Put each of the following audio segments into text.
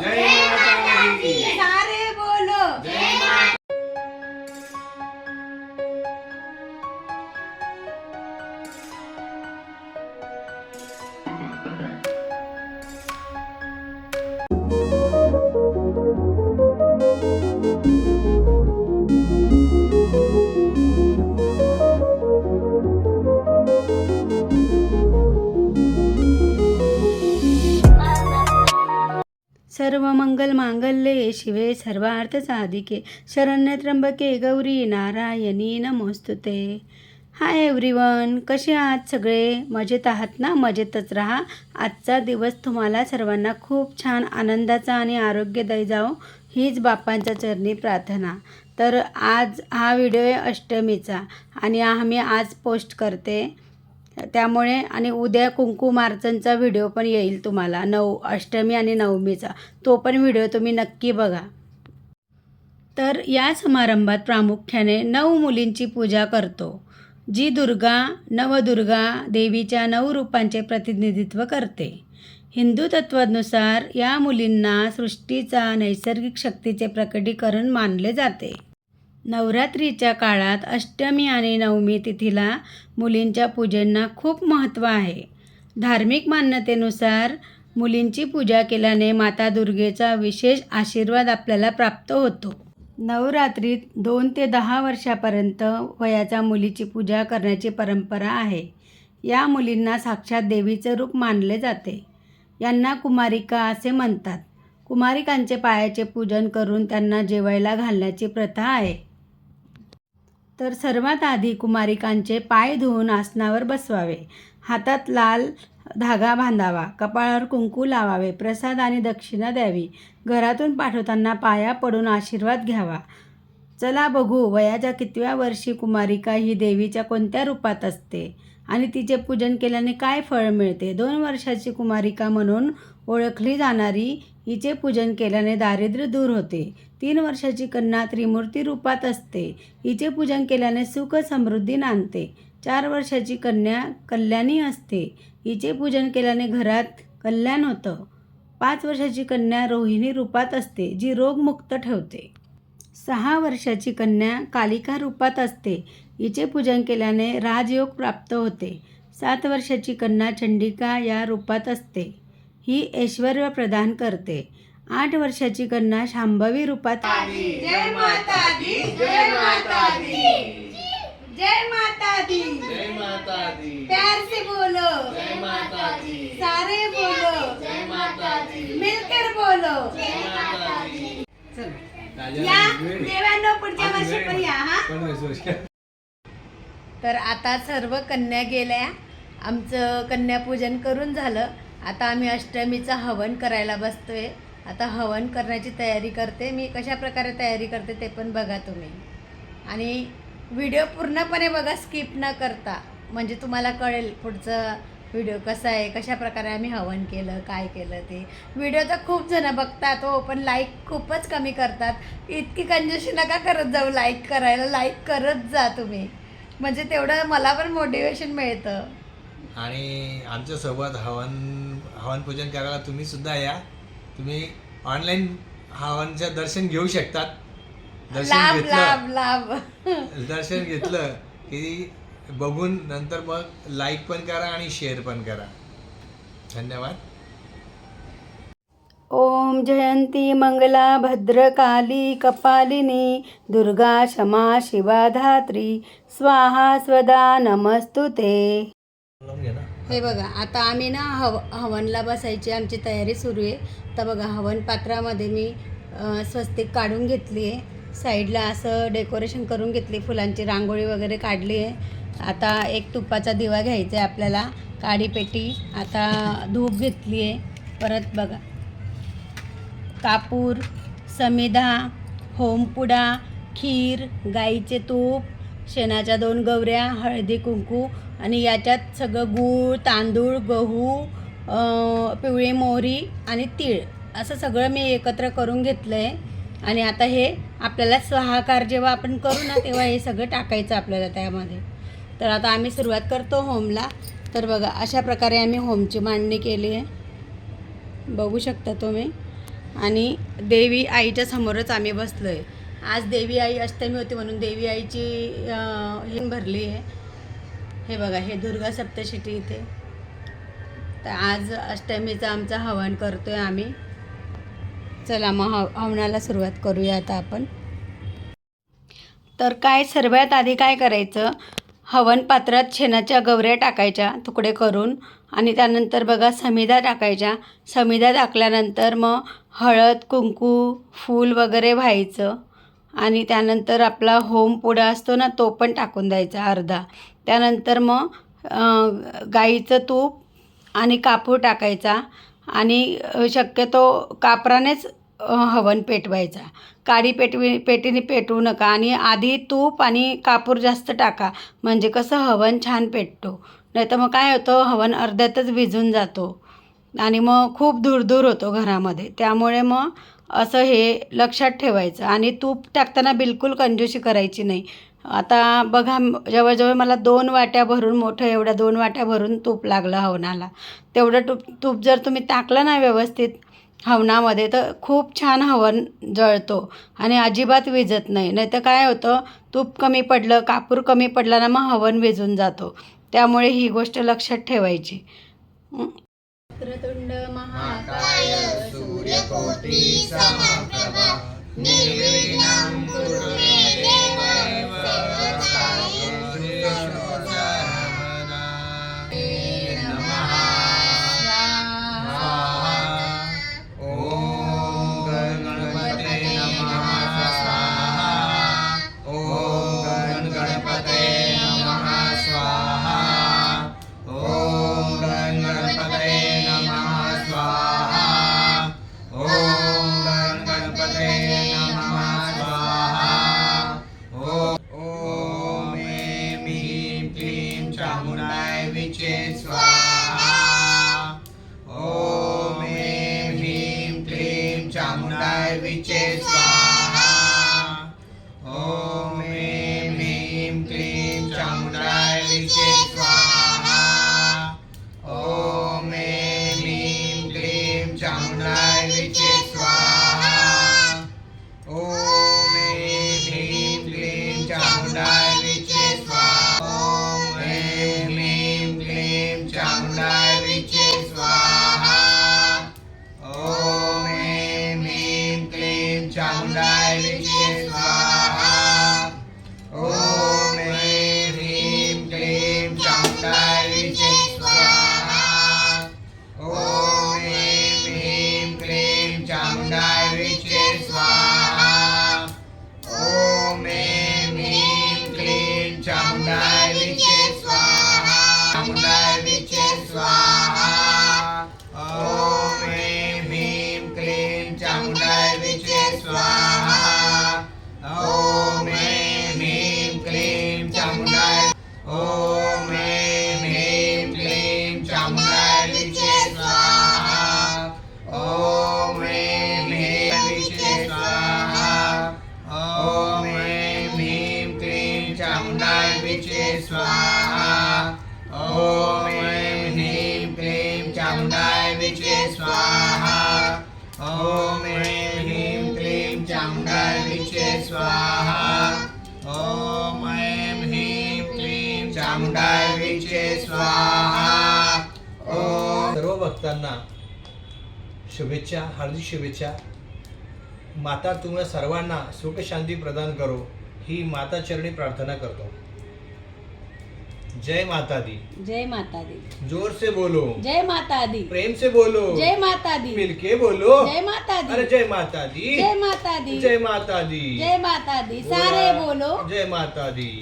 जय मंगल मांगल्ये शिवे सर्वार्थ साधिके शरण्य त्र्यंबके गौरी नारायणी नमोस्तुते. हाय एव्हरीवन कसे आहात सगळे? मजेत आहात ना? मजेतच राहा. आजचा दिवस तुम्हाला सर्वांना खूप छान आनंदाचा आणि आरोग्यदायी जाओ हीच बाप्पांच्या चरणी प्रार्थना. तर आज हा व्हिडिओ आहे अष्टमीचा आणि आम्ही आज पोस्ट करते. त्यामुळे आणि उद्या कुंकुमार्चनचा व्हिडिओ पण येईल तुम्हाला. नऊ अष्टमी आणि नवमीचा. तो पण व्हिडिओ तुम्ही नक्की बघा. तर या समारंभात प्रामुख्याने नऊ मुलींची पूजा करतो जी दुर्गा नवदुर्गा देवीच्या नऊ रूपांचे प्रतिनिधित्व करते. हिंदू तत्वानुसार या मुलींना सृष्टीचा नैसर्गिक शक्तीचे प्रकटीकरण मानले जाते. नवरात्रीच्या काळात अष्टमी आणि नवमी तिथीला मुलींच्या पूजेंना खूप महत्त्व आहे. धार्मिक मान्यतेनुसार मुलींची पूजा केल्याने माता दुर्गेचा विशेष आशीर्वाद आपल्याला प्राप्त होतो. नवरात्रीत दोन ते दहा वर्षापर्यंत वयाच्या मुलीची पूजा करण्याची परंपरा आहे. या मुलींना साक्षात देवीचे रूप मानले जाते. यांना कुमारिका असे म्हणतात. कुमारिकांचे पायाचे पूजन करून त्यांना जेवायला घालण्याची प्रथा आहे. तर सर्वात आधी कुमारिकांचे पाय धुवून आसनावर बसवावे. हातात लाल धागा बांधावा. कपाळावर कुंकू लावावे. प्रसाद आणि दक्षिणा द्यावी. घरातून पाठवताना पाया पडून आशीर्वाद घ्यावा. चला बघू वयाच्या कितव्या वर्षी कुमारिका ही देवीच्या कोणत्या रूपात असते आणि तिचे पूजन केल्याने काय फळ मिळते? दोन वर्षाची कुमारिका म्हणून ओळखली जाणारी हिचे पूजन केल्याने दारिद्र्य दूर होते. तीन वर्षाची कन्या त्रिमूर्ती रूपात असते. हिचे पूजन केल्याने सुख समृद्धी नांदते. चार वर्षाची कन्या कल्याणी असते. हिचे पूजन केल्याने घरात कल्याण होतं. पाच वर्षाची कन्या रोहिणी रूपात असते जी रोगमुक्त ठेवते. सहा वर्षाची कन्या कालिका रूपात असते. हिचे पूजन केल्याने राजयोग प्राप्त होते. सात वर्षाची कन्या चंडिका या रूपात असते. ही ऐश्वर प्रदान करते. आठ वर्षाची कन्या शांभवी रूपात जय माता दी जय माता दी जय माता दी जय माता दी प्यार से बोलो. जय माता दी सारे बोलो. जय माता दी मिलकर बोलो. जय माता दी चलो या देवांनो पुढच्या वर्षी पण या हा? तर आता सर्व कन्या गेल्या. आमचं कन्यापूजन करून झालं. आता आम्ही अष्टमीचं हवन करायला बसतो आहे आता हवन करण्याची तयारी करते. मी कशा प्रकारे तयारी करते ते पण बघा तुम्ही. आणि व्हिडिओ पूर्णपणे बघा स्किप न करता. म्हणजे तुम्हाला कळेल पुढचं व्हिडिओ कसा आहे कशा प्रकारे आम्ही हवन केलं काय केलं ते. व्हिडिओ तर खूप जणं बघतात हो पण लाईक खूपच कमी करतात. इतकी कंजेशन नका करत जाऊ लाईक करायला. लाईक करत जा तुम्ही. म्हणजे तेवढं मला पण मोटिवेशन मिळतं. आणि आमच्यासोबत हवन हवन पूजन करायला तुम्ही सुद्धा या. तुम्ही ऑनलाईन हवनचं दर्शन घेऊ शकतात. दर्शन लाभ घेतलं. लाभ लाभ. दर्शन घेतलं की बघून नंतर मग लाईक पण करा आणि शेअर पण करा. धन्यवाद. ओम जयंती मंगला भद्रकाली कपालिनी दुर्गा क्षमा शिवा धात्री स्वाहा स्वदा नमस्तुते हे बघा आता आम्ही ना हव हवनला बसायची आमची तयारी सुरू आहे. तर बघा हवन पात्रामध्ये मी स्वस्तिक काढून घेतली आहे. साईडला असं डेकोरेशन करून घेतली फुलांची रांगोळी वगैरे काढली आहे. आता एक तुपाचा दिवा घ्यायचा आहे आपल्याला. काडी पेटी. आता धूप घेतली आहे. परत बघा. कापूर समिधा होमपुडा खीर गाईचे तूप शेणाच्या दोन गवऱ्या हळदी कुंकू आणि याच्यात सगळं गूळ तांदूळ गहू पिवळी मोहरी आणि तीळ असं सगळं मी एकत्र करून घेतलं आहे आणि आता हे आपल्याला स्वाहाकार जेव्हा आपण करू ना तेव्हा हे सगळं टाकायचं आपल्याला त्यामध्ये. तर आता आम्ही सुरुवात करतो होमला. तर बघा अशा प्रकारे आम्ही होमची मांडणी केली आहे. बघू शकता तुम्ही. आणि देवी आईच्या समोरच आम्ही बसलो आहे आज देवी आई अष्टमी होती म्हणून देवी आईची हे भरली आहे. हे बघा हे दुर्गा सप्तशती इथे. तर आज अष्टमीचं आमचं हवन करतो आहे आम्ही. चला मग हव हवनाला सुरुवात करूया आता आपण. तर काय सर्वात आधी काय करायचं? हवन पात्रात शेणाच्या गवऱ्या टाकायच्या तुकडे करून. आणि त्यानंतर बघा समिधा टाकायच्या. समिधा टाकल्यानंतर मग हळद कुंकू फूल वगैरे व्हायचं. आणि त्यानंतर आपला होम पुडा असतो ना तो पण टाकून द्यायचा अर्धा. त्यानंतर मग गाईचं तूप आणि कापूर टाकायचा आणि शक्यतो कापरानेच हवन पेटवायचा. काडी पेटवी पेटीने पेटवू नका आणि आधी तूप आणि कापूर जास्त टाका. म्हणजे कसं हवन छान पेटतो. नाही तर मग काय होतं हवन अर्ध्यातच विझून जातो. आणि मग खूप दूर होतो घरामध्ये. त्यामुळे मग असं हे लक्षात ठेवायचं. आणि तूप टाकताना बिलकुल कंजूशी करायची नाही. आता बघा जवळजवळ मला दोन वाट्या भरून मोठं एवढ्या दोन वाट्या भरून तूप लागलं हवनाला. तेवढं तूप तूप जर तुम्ही टाकलं ना व्यवस्थित हवनामध्ये तर खूप छान हवन जळतो आणि अजिबात विझत नाही. नाही तर काय होतं तूप कमी पडलं कापूर कमी पडला ना मग हवन विझून जातो. त्यामुळे ही गोष्ट लक्षात ठेवायची. महाकाय निर्विघ्नं कुरु चे स्वाहा. ॐ ऐं ह्रीं क्लीं चामुण्डाय स्वाहा. ॐ सर्व भक्तांना शुभेच्छा हार्दिक शुभेच्छा. माता तुम्हाला सर्वांना सुख शांती प्रदान करो. ही माता चरणी प्रार्थना करतो. जय माता दी जय माता दी जोर से बोलो जय माता दी प्रेम से बोलो जय माता दी मिलके बोलो जय माता अरे दी जय माता दी जय माता दी जय माता दी जय माता दी सारे बोलो जय माता दी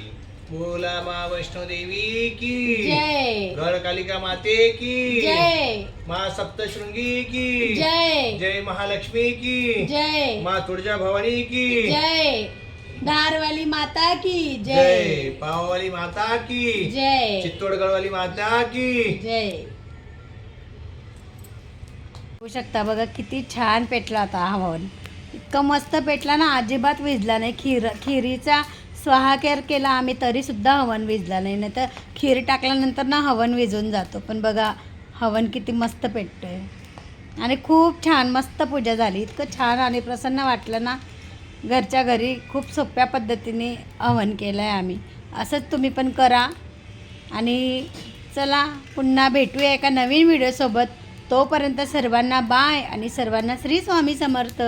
बोला माँ वैष्णो देवी की जय गढ़ कालिका माते की जय माँ सप्तशृंगी की जय जय महालक्ष्मी की जय माँ तुळजा भवानी की जय धारवाली माता की जय. जय. पाव वाली माता की. जय. चित्तोडगड वाली माता की. जय. होऊ शकता बघा किती छान पेटला होता हवन इतकं मस्त पेटला ना अजिबात विजला नाही. खीर खिरीचा स्वाहाकेर केला आम्ही तरी सुद्धा हवन विजला नाही. नाही तर खीर टाकल्यानंतर ना हवन विजून जातो. पण बघा हवन किती मस्त पेटतोय. आणि खूप छान मस्त पूजा झाली. इतकं छान आणि प्रसन्न वाटलं ना घरच्या घरी खूप सोप्या पद्धतीने हवन केलं आहे आम्ही. असंच तुम्ही पण करा. आणि चला पुन्हा भेटूया एका नवीन व्हिडिओसोबत तोपर्यंत सर्वांना बाय आणि सर्वांना श्री स्वामी समर्थ.